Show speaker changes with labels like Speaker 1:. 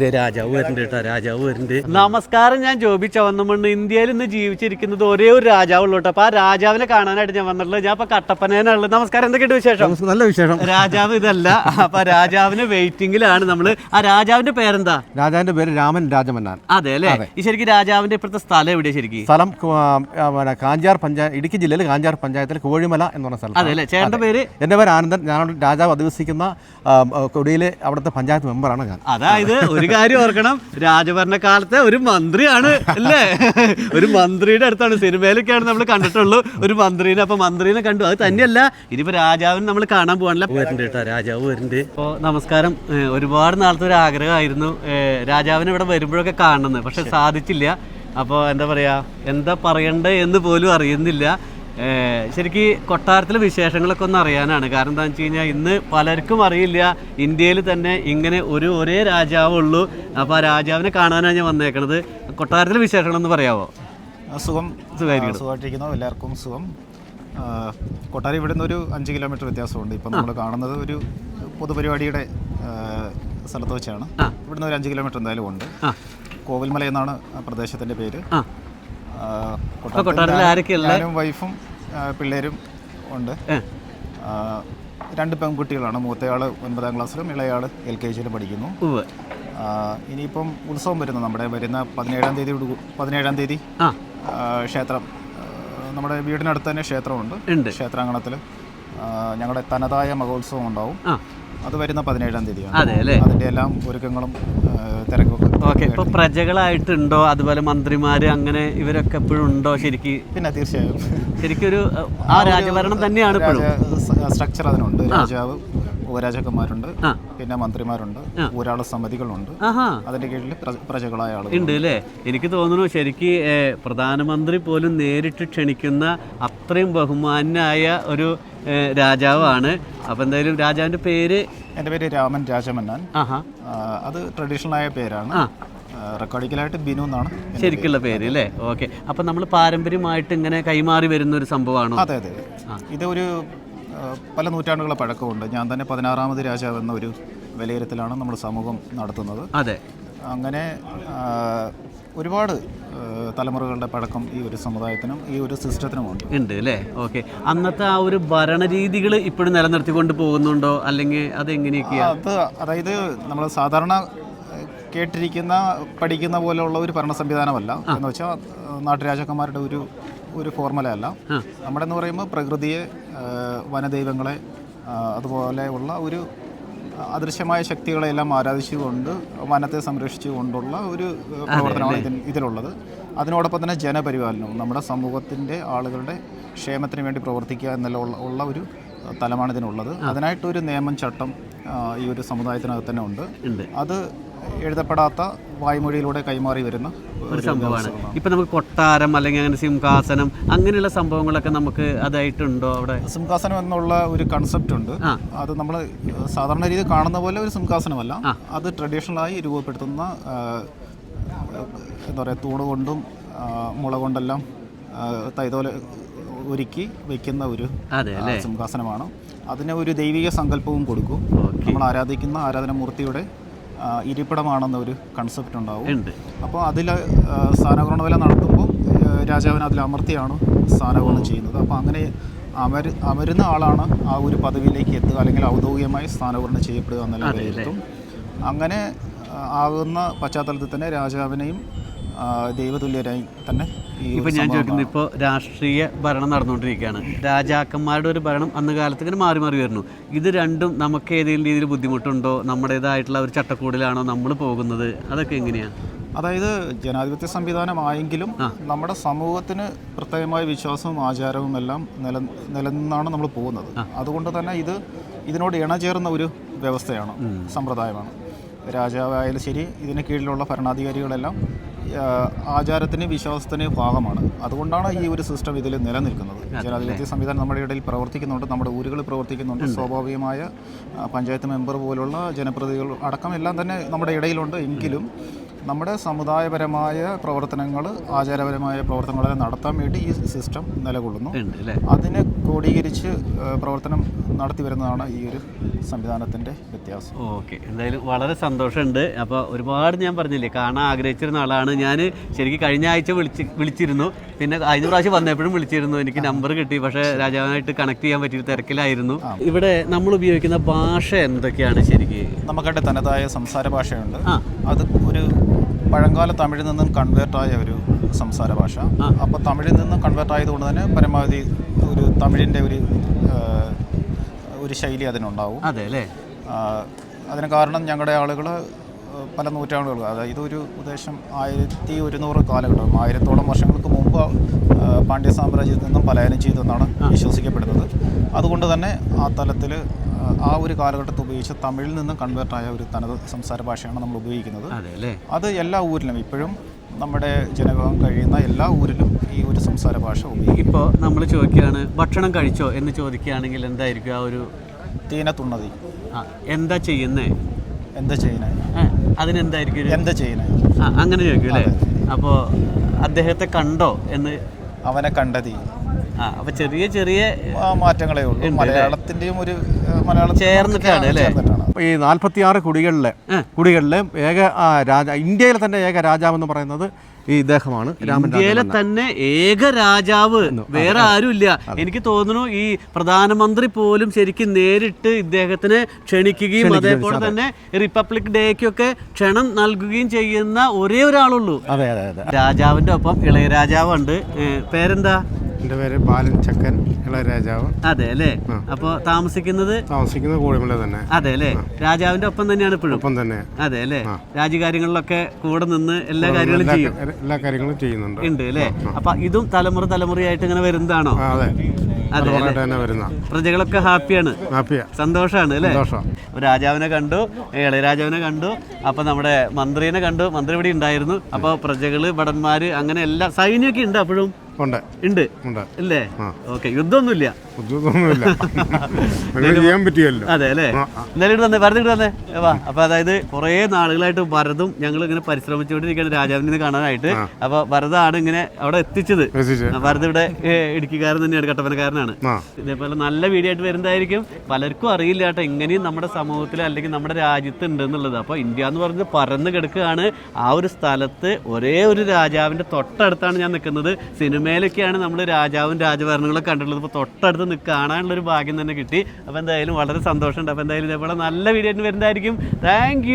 Speaker 1: ദേ രാജാവ് വരുന്നുണ്ട് കേട്ടോ രാജാവ് വരുന്നുണ്ട്. നമസ്കാരം ഞാൻ ജോബി ചവന്നമണ്ണ്. ഇന്ത്യയിൽ ഇന്ന് ജീവിച്ചിരിക്കുന്നത് ഒരേ ഒരു രാജാവ് കേട്ടോ. അപ്പൊ ആ രാജാവിനെ കാണാനായിട്ട് ഞാൻ വന്നിട്ടുള്ളത്. ഞാൻ ഇപ്പൊ കട്ടപ്പനേനുള്ളത് നമസ്കാരം എന്തൊക്കെയുണ്ട് വിശേഷം?
Speaker 2: നല്ല വിശേഷം.
Speaker 1: രാജാവ് ഇതല്ല. അപ്പൊ രാജാവിന് വെയിറ്റിംഗിലാണ് നമ്മൾ. ആ രാജാവിന്റെ പേരെന്താ?
Speaker 2: രാജാവിന്റെ പേര് രാമൻ രാജമന്നാൻ.
Speaker 1: അതെ അല്ലേ? ഈ ശരിക്കും രാജാവിന്റെ ഇപ്പോഴത്തെ സ്ഥലം എവിടെയാ ശരിക്കും?
Speaker 2: സ്ഥലം കാഞ്ചാർ പഞ്ചായത്ത് ഇടുക്കി ജില്ലയിൽ കാഞ്ചാർ പഞ്ചായത്തിൽ കോഴിമല എന്ന് പറഞ്ഞ സ്ഥലം
Speaker 1: അതെ അല്ലേ? ചേട്ടന്റെ പേര്?
Speaker 2: എന്റെ പേര് ആനന്ദൻ. ഞാൻ രാജാവ് അധിവസിക്കുന്ന കൊടിയിലെ അവിടുത്തെ പഞ്ചായത്ത് മെമ്പറാണ് ഞാൻ.
Speaker 1: അതായത് ഒരു കാര്യം ഓർക്കണം. രാജഭരണകാലത്തെ ഒരു മന്ത്രിയാണ് അല്ലേ? ഒരു മന്ത്രിയുടെ അടുത്താണ്. സിനിമയിലൊക്കെയാണ് നമ്മൾ കണ്ടിട്ടുള്ളൂ. ഒരു മന്ത്രിനെ അപ്പൊ മന്ത്രിനെ കണ്ടു. അത് തന്നെയല്ല ഇനിയിപ്പോ രാജാവിനെ നമ്മൾ കാണാൻ പോകാനല്ല. വരുന്നുണ്ട് കേട്ടോ രാജാവ് വരുന്നുണ്ട്. അപ്പോൾ നമസ്കാരം. ഒരുപാട് നാളത്തെ ഒരു ആഗ്രഹമായിരുന്നു. രാജാവിനെ ഇവിടെ വരുമ്പോഴൊക്കെ കാണണമെന്ന് പക്ഷെ സാധിച്ചില്ല. അപ്പോൾ എന്താ പറയാ എന്താ പറയണ്ടേ എന്ന് പോലും അറിയുന്നില്ല. ശരിക്ക് കൊട്ടാരത്തിലെ വിശേഷങ്ങളൊക്കെ ഒന്ന് അറിയാനാണ്. കാരണം എന്താണെന്ന് വെച്ച് കഴിഞ്ഞാൽ ഇന്ന് പലർക്കും അറിയില്ല. ഇന്ത്യയിൽ തന്നെ ഇങ്ങനെ ഒരു ഒരേ രാജാവുള്ളൂ. അപ്പോൾ ആ രാജാവിനെ കാണാനാണ് ഞാൻ വന്നേക്കണത്. കൊട്ടാരത്തിലെ വിശേഷങ്ങളൊന്ന് പറയാമോ
Speaker 3: സുഖം. സുഖമായിരിക്കും സുഖമായിട്ടിരിക്കുന്നു. എല്ലാവർക്കും സുഖം. കൊട്ടാരം ഇവിടെ നിന്ന് ഒരു അഞ്ച് കിലോമീറ്റർ വ്യത്യാസമുണ്ട്. ഇപ്പം നമ്മൾ കാണുന്നത് ഒരു പൊതുപരിപാടിയുടെ സ്ഥലത്ത് വെച്ചാണ്. ഇവിടുന്ന് ഒരു അഞ്ച് കിലോമീറ്റർ എന്തായാലും ഉണ്ട്. കോവിൽമല എന്നാണ് പ്രദേശത്തിന്റെ പേര്.
Speaker 1: കൊട്ടാരത്തിൽ ആരൊക്കെയുള്ള
Speaker 3: ഞാനും വൈഫും പിള്ളേരും ഉണ്ട്. രണ്ട് പെൺകുട്ടികളാണ്. മൂത്തയാൾ ഒൻപതാം ക്ലാസ്സിലും ഇളയാൾ എൽ കെ ജിയിലും പഠിക്കുന്നു. ഇനിയിപ്പം ഉത്സവം വരുന്നു. നമ്മുടെ വരുന്ന പതിനേഴാം തീയതി പതിനേഴാം തീയതി ക്ഷേത്രം. നമ്മുടെ വീടിനടുത്ത് തന്നെ ക്ഷേത്രമുണ്ട്. ക്ഷേത്രാങ്കണത്തിൽ ഞങ്ങളുടെ തനതായ മഹോത്സവം ഉണ്ടാവും. അത് വരുന്ന പതിനേഴാം തീയതിയാണ്.
Speaker 1: അതെ അല്ലേ?
Speaker 3: അതിന്റെ എല്ലാം ഒരുക്കങ്ങളും തിരക്കൊക്കെ
Speaker 1: ഓക്കെ ഇപ്പൊ പ്രജകളായിട്ടുണ്ടോ? അതുപോലെ മന്ത്രിമാര് അങ്ങനെ ഇവരൊക്കെ എപ്പോഴും ഉണ്ടോ ശരിക്ക്?
Speaker 3: പിന്നെ തീർച്ചയായും.
Speaker 1: ശരിക്കും ഒരു ആ രാജഭരണം തന്നെയാണ്
Speaker 3: സ്ട്രക്ചർ അതിനുണ്ട്. രാജാവ് ഉപരാജാക്കന്മാരുണ്ട്. പിന്നെ മന്ത്രിമാരുണ്ട് ഊരാള സമിതികളുണ്ട്. അതിന്റെ കീഴിൽ പ്രജ- പ്രജകളായ ആളുകൾ
Speaker 1: ഉണ്ട് അല്ലേ എനിക്ക് തോന്നുന്നു ശരിക്ക് പ്രധാനമന്ത്രി പോലും നേരിട്ട് ക്ഷണിക്കുന്ന അത്രയും ബഹുമാനായ ഒരു രാജാവാണ്. അപ്പം എന്തായാലും രാജാവിന്റെ പേര്?
Speaker 3: എന്റെ പേര് രാമൻ രാജമന്നാൻ. അത് ട്രഡീഷണൽ ആയ പേരാണ്. റെക്കോർഡിക്കലായിട്ട് ബിനു എന്നാണ്
Speaker 1: ശരിക്കുള്ള പേര് അല്ലേ ഓക്കെ. അപ്പം നമ്മൾ പാരമ്പര്യമായിട്ട് ഇങ്ങനെ കൈമാറി വരുന്ന ഒരു സംഭവമാണ്?
Speaker 3: അതെ അതെ. ഇത് ഒരു പല നൂറ്റാണ്ടുകളെ പഴക്കമുണ്ട്. ഞാൻ തന്നെ പതിനാറാമത് രാജാവ് എന്ന ഒരു വിലയിരുത്തലാണ് നമ്മൾ സമൂഹം നടത്തുന്നത്.
Speaker 1: അതെ.
Speaker 3: അങ്ങനെ ഒരുപാട് തലമുറകളുടെ പഴക്കം ഈ ഒരു സമുദായത്തിനും ഈ ഒരു സിസ്റ്റത്തിനുമുണ്ട്.
Speaker 1: ഉണ്ട് അല്ലേ? ഓക്കെ. അന്നത്തെ ആ ഒരു ഭരണരീതികൾ ഇപ്പോഴും നിലനിർത്തിക്കൊണ്ട് പോകുന്നുണ്ടോ? അല്ലെങ്കിൽ അതെങ്ങനെയൊക്കെയാ?
Speaker 3: അത് അതായത് നമ്മൾ സാധാരണ കേട്ടിരിക്കുന്ന പഠിക്കുന്ന പോലെയുള്ള ഒരു ഭരണ സംവിധാനമല്ല എന്ന് വെച്ചാൽ നാട്ടുരാജാക്കന്മാരുടെ ഒരു ഒരു ഫോർമുല അല്ല. നമ്മുടെ എന്ന് പറയുമ്പോൾ പ്രകൃതിയെ വനദൈവങ്ങളെ അതുപോലെയുള്ള അതുപോലെ ഉള്ള ഒരു അദൃശ്യമായ ശക്തികളെല്ലാം ആരാധിച്ചുകൊണ്ട് വനത്തെ സംരക്ഷിച്ചുകൊണ്ടുള്ള ഒരു പ്രവർത്തനമാണ് ഇതിൽ ഇതിലുള്ളത്. അതിനോടൊപ്പം തന്നെ ജനപരിപാലനവും നമ്മുടെ സമൂഹത്തിന്റെ ആളുകളുടെ ക്ഷേമത്തിന് വേണ്ടി പ്രവർത്തിക്കുക എന്നുള്ള ഉള്ള- ഒരു തലമാണ് ഇതിനുള്ളത്. അതിനായിട്ടൊരു നിയമം ചട്ടം ഈ ഒരു സമുദായത്തിനകത്ത് തന്നെ ഉണ്ട്. അത് എഴുതപ്പെടാത്ത വായ്മൊഴിയിലൂടെ കൈമാറി വരുന്ന
Speaker 1: ഒരു സംഭവമാണ്. ഇപ്പം നമുക്ക് കൊട്ടാരം അല്ലെങ്കിൽ അങ്ങനെ സിംഹാസനം അങ്ങനെയുള്ള സംഭവങ്ങളൊക്കെ നമുക്ക് അതായിട്ടുണ്ടോ അവിടെ?
Speaker 3: സിംഹാസനം എന്നുള്ള ഒരു കൺസെപ്റ്റ് ഉണ്ട്. അത് നമ്മൾ സാധാരണ രീതിയിൽ കാണുന്ന പോലെ ഒരു സിംഹാസനമല്ല. അത് ട്രഡീഷണലായി രൂപപ്പെടുത്തുന്ന എന്താ പറയുക തൂണ് കൊണ്ടും മുള കൊണ്ടെല്ലാം തൈതോല ഒരുക്കി വയ്ക്കുന്ന ഒരു സിംഹാസനമാണ്. അതിന് ഒരു ദൈവിക സങ്കല്പവും കൊടുക്കും. നമ്മൾ ആരാധിക്കുന്ന ആരാധനമൂർത്തിയുടെ ഇരിപ്പിടമാണെന്ന ഒരു കൺസെപ്റ്റ് ഉണ്ടാവും.
Speaker 1: ഉണ്ട്.
Speaker 3: അപ്പോൾ അതിൽ സ്ഥാനഗ്രഹണ വില നടത്തുമ്പോൾ രാജാവിനെ അതിൽ അമർത്തിയാണ് സ്ഥാനഗ്രഹണം ചെയ്യുന്നത്. അപ്പോൾ അങ്ങനെ അമര് അമരുന്ന ആളാണ് ആ ഒരു പദവിയിലേക്ക് എത്തുക അല്ലെങ്കിൽ ഔദ്യോഗികമായി സ്ഥാനഗ്രഹണം ചെയ്യപ്പെടുക എന്നുള്ള വിലയിരുത്തും. അങ്ങനെ ആകുന്ന പശ്ചാത്തലത്തിൽ തന്നെ രാജാവിനെയും ദൈവതുല്യരായി തന്നെ
Speaker 1: ഇപ്പൊ ഞാൻ ചോദിക്കുന്നത് ഇപ്പോൾ രാഷ്ട്രീയ ഭരണം നടന്നുകൊണ്ടിരിക്കുകയാണ്. രാജാക്കന്മാരുടെ ഒരു ഭരണം അന്ന് കാലത്ത് ഇങ്ങനെ മാറി മാറി വരുന്നു. ഇത് രണ്ടും നമുക്ക് ഏതെങ്കിലും രീതിയിൽ ബുദ്ധിമുട്ടുണ്ടോ? നമ്മുടേതായിട്ടുള്ള ഒരു ചട്ടക്കൂടിലാണോ നമ്മൾ പോകുന്നത്? അതൊക്കെ എങ്ങനെയാണ്
Speaker 3: അതായത് ജനാധിപത്യ സംവിധാനമായെങ്കിലും നമ്മുടെ സമൂഹത്തിന് പ്രത്യേകമായ വിശ്വാസവും ആചാരവും എല്ലാം നില നിലനിന്നാണ് നമ്മൾ പോകുന്നത്. അതുകൊണ്ട് തന്നെ ഇത് ഇതിനോട് ഇണചേർന്ന ഒരു വ്യവസ്ഥയാണ് സമ്പ്രദായമാണ്. രാജാവായാലും ശരി ഇതിന് കീഴിലുള്ള ഭരണാധികാരികളെല്ലാം ആചാരത്തിന് വിശ്വാസത്തിന് ഭാഗമാണ്. അതുകൊണ്ടാണ് ഈ ഒരു സിസ്റ്റം ഇതിൽ നിലനിൽക്കുന്നത്. ജനാധിപത്യ സംവിധാനം നമ്മുടെ ഇടയിൽ പ്രവർത്തിക്കുന്നുണ്ട് നമ്മുടെ ഊരുകളിൽ പ്രവർത്തിക്കുന്നുണ്ട്. സ്വാഭാവികമായ പഞ്ചായത്ത് മെമ്പർ പോലുള്ള ജനപ്രതിനിധികൾ അടക്കം എല്ലാം തന്നെ നമ്മുടെ ഇടയിലുണ്ട്. എങ്കിലും നമ്മുടെ സമുദായപരമായ പ്രവർത്തനങ്ങൾ ആചാരപരമായ പ്രവർത്തനങ്ങളെ നടത്താൻ വേണ്ടി ഈ സിസ്റ്റം നിലകൊള്ളുന്നു. അതിനെ ക്രോഡീകരിച്ച് പ്രവർത്തനം നടത്തി വരുന്നതാണ് ഈ ഒരു സംവിധാനത്തിന്റെ വ്യത്യാസം.
Speaker 1: ഓക്കെ. എന്തായാലും വളരെ സന്തോഷമുണ്ട്. അപ്പോൾ ഒരുപാട് ഞാൻ പറഞ്ഞില്ലേ കാണാൻ ആഗ്രഹിച്ചിരുന്ന ആളാണ്. ഞാൻ ശരിക്കും കഴിഞ്ഞ ആഴ്ച വിളിച്ച് വിളിച്ചിരുന്നു. പിന്നെ കഴിഞ്ഞ പ്രാവശ്യം വന്നപ്പോഴും വിളിച്ചിരുന്നു. എനിക്ക് നമ്പർ കിട്ടി. പക്ഷേ രാജാവായിട്ട് കണക്ട് ചെയ്യാൻ പറ്റിയ തിരക്കിലായിരുന്നു. ഇവിടെ നമ്മൾ ഉപയോഗിക്കുന്ന ഭാഷ എന്തൊക്കെയാണ് ശരിക്കും?
Speaker 3: നമുക്കവിടെ തനതായ സംസാര ഭാഷയുണ്ട് അത് ഒരു പഴങ്കാല തമിഴിൽ നിന്നും കൺവേർട്ടായ ഒരു സംസാര ഭാഷ. അപ്പോൾ തമിഴിൽ നിന്നും കൺവേർട്ട് ആയതുകൊണ്ട് തന്നെ പരമാവധി ഒരു തമിഴിന്റെ ഒരു ഒരു ശൈലി അതിനുണ്ടാവും.
Speaker 1: അതെ അല്ലേ?
Speaker 3: അതിന് കാരണം ഞങ്ങളുടെ ആളുകൾ പല നൂറ്റാണ്ടുകൾ അതായത് ഇതൊരു ഉദ്ദേശം ആയിരത്തി ഒരുന്നൂറ് കാലഘട്ടം ആയിരത്തോളം വർഷങ്ങൾക്ക് മുമ്പ് പാണ്ഡ്യ സാമ്രാജ്യത്തിൽ നിന്നും പലായനം ചെയ്തെന്നാണ് വിശ്വസിക്കപ്പെടുന്നത്. അതുകൊണ്ട് തന്നെ ആ തലത്തിൽ ആ ഒരു കാലഘട്ടത്തിൽ ഉപയോഗിച്ച തമിഴിൽ നിന്നും കൺവേർട്ടായ ഒരു തനത് സംസാര ഭാഷയാണ് നമ്മൾ ഉപയോഗിക്കുന്നത്.
Speaker 1: അതെ
Speaker 3: എല്ലാ ഊരിലും ഇപ്പോഴും നമ്മുടെ ജനകം കഴിയുന്ന എല്ലാ ഊരിലും ഈ ഒരു സംസാര ഭാഷ ഉപയോഗിക്കും
Speaker 1: ഇപ്പോൾ നമ്മൾ ചോദിക്കുകയാണ് ഭക്ഷണം കഴിച്ചോ? എന്ന് ചോദിക്കുകയാണെങ്കിൽ എന്തായിരിക്കും ആ ഒരു
Speaker 3: തീനത്തുണ്ണതി.
Speaker 1: ആ എന്താ ചെയ്യുന്നേ?
Speaker 3: എന്താ
Speaker 1: ചെയ്യുന്നേ? അതിനെന്തായിരിക്കും
Speaker 3: എന്താ ചെയ്യുന്നേ?
Speaker 1: ആ അങ്ങനെ ചോദിക്കും അല്ലേ? അപ്പോൾ അദ്ദേഹത്തെ കണ്ടോ എന്ന്
Speaker 3: അവനെ കണ്ടതി.
Speaker 1: ആ അപ്പോൾ ചെറിയ ചെറിയ
Speaker 3: മാറ്റങ്ങളേ ഉള്ളൂ. മലയാളത്തിന്റെയും ഒരു മലയാളം
Speaker 1: ചേർന്നിട്ടാണ് അല്ലേ?
Speaker 2: ഈ നാൽപ്പത്തിയാറ് കുടികളിലെ കുടികളിലെ ഏക രാജ ഇന്ത്യയിലെ തന്നെ ഏക രാജാവെന്ന് പറയുന്നത് ഈ ഇദ്ദേഹമാണ് രാമൻ
Speaker 1: ഇന്ത്യയിലെ തന്നെ ഏക രാജാവ്. വേറെ ആരുമില്ല. എനിക്ക് തോന്നുന്നു ഈ പ്രധാനമന്ത്രി പോലും ശരിക്കും നേരിട്ട് ഇദ്ദേഹത്തിനെ ക്ഷണിക്കുകയും അതേപോലെ തന്നെ റിപ്പബ്ലിക് ഡേക്കൊക്കെ ക്ഷണം നൽകുകയും ചെയ്യുന്ന ഒരേ ഒരാളുള്ളൂ.
Speaker 2: അതെ അതെ അതെ.
Speaker 1: രാജാവിന്റെ ഒപ്പം ഇളയരാജാവുണ്ട് പേരെന്താ?
Speaker 4: എന്റെ പേര് ബാലൻ ചക്കൻ രാജാവ്.
Speaker 1: അതെ അല്ലേ? അപ്പൊ താമസിക്കുന്നത്?
Speaker 4: താമസിക്കുന്നത് കോഴിമല തന്നെ.
Speaker 1: അതെ അല്ലേ? രാജാവിന്റെ ഒപ്പം തന്നെയാണ് ഇപ്പോഴും?
Speaker 4: ഒപ്പം തന്നെ.
Speaker 1: അതെ അല്ലേ? രാജകാര്യങ്ങളിലൊക്കെ കൂടെ നിന്ന് എല്ലാ കാര്യങ്ങളും ചെയ്യും.
Speaker 4: എല്ലാ കാര്യങ്ങളും ചെയ്യുന്നുണ്ട്.
Speaker 1: ഉണ്ട് അല്ലേ? അപ്പൊ ഇതും തലമുറ തലമുറയായിട്ട് ഇങ്ങനെ വരുന്നതാണോ?
Speaker 4: അതെ.
Speaker 1: പ്രജകളൊക്കെ ഹാപ്പിയാണ്.
Speaker 4: ഹാപ്പിയാ.
Speaker 1: സന്തോഷാണ് അല്ലേ?
Speaker 4: സന്തോഷം.
Speaker 1: രാജാവിനെ കണ്ടു ഇളയരാജാവിനെ കണ്ടു അപ്പൊ നമ്മുടെ മന്ത്രിനെ കണ്ടു മന്ത്രി ഇവിടെ ഉണ്ടായിരുന്നു. അപ്പൊ പ്രജകൾ ഭടന്മാര് അങ്ങനെ എല്ലാ സൈന്യമൊക്കെ ഉണ്ട് അപ്പോഴും.
Speaker 4: ഉണ്ട്.
Speaker 1: ഉണ്ട്?
Speaker 4: ഉണ്ട്.
Speaker 1: അല്ലേ ഓക്കെ യുദ്ധമൊന്നുമില്ല.
Speaker 4: ബുദ്ധിമുട്ടൊന്നുമില്ല അങ്ങനെ ചെയ്യാൻ പറ്റിയല്ലോ
Speaker 1: അതെ അല്ലേ? ഇവിടെ തന്നെ ഇവിടെ വന്നേ വാ അപ്പൊ അതായത് കുറേ നാളുകളായിട്ട് ഭരതും ഞങ്ങൾ ഇങ്ങനെ പരിശ്രമിച്ചുകൊണ്ടിരിക്കുകയാണ് രാജാവിനെ കാണാനായിട്ട്. അപ്പൊ ഭരതാണ് ഇങ്ങനെ അവിടെ എത്തിച്ചത്.
Speaker 4: എത്തിച്ച്.
Speaker 1: ഭരത് ഇവിടെ ഇടുക്കിക്കാരൻ തന്നെയാണ് കട്ടപ്പനക്കാരനാണ്. ഇതേപോലെ നല്ല വീഡിയോ ആയിട്ട് വരുന്നതായിരിക്കും. പലർക്കും അറിയില്ല കേട്ടോ ഇങ്ങനെയും നമ്മുടെ സമൂഹത്തിൽ അല്ലെങ്കിൽ നമ്മുടെ രാജ്യത്ത് ഉണ്ട് എന്നുള്ളത്. അപ്പോൾ ഇന്ത്യ എന്ന് പറഞ്ഞത് പരന്ന് കിടക്കുകയാണ്. ആ ഒരു സ്ഥലത്ത് ഒരേ ഒരു രാജാവിന്റെ തൊട്ടടുത്താണ് ഞാൻ നിൽക്കുന്നത്. സിനിമയിലൊക്കെയാണ് നമ്മൾ രാജാവും രാജഭരണങ്ങളൊക്കെ കണ്ടിട്ടുള്ളത്. ഇപ്പൊ തൊട്ടടുത്ത് നിൽക്കുക കാണാനുള്ളൊരു ഭാഗ്യം തന്നെ കിട്ടി. അപ്പോൾ എന്തായാലും വളരെ സന്തോഷമുണ്ട്. അപ്പോൾ എന്തായാലും ഇതേപോലെ നല്ല വീഡിയോ വരുന്നതായിരിക്കും. താങ്ക്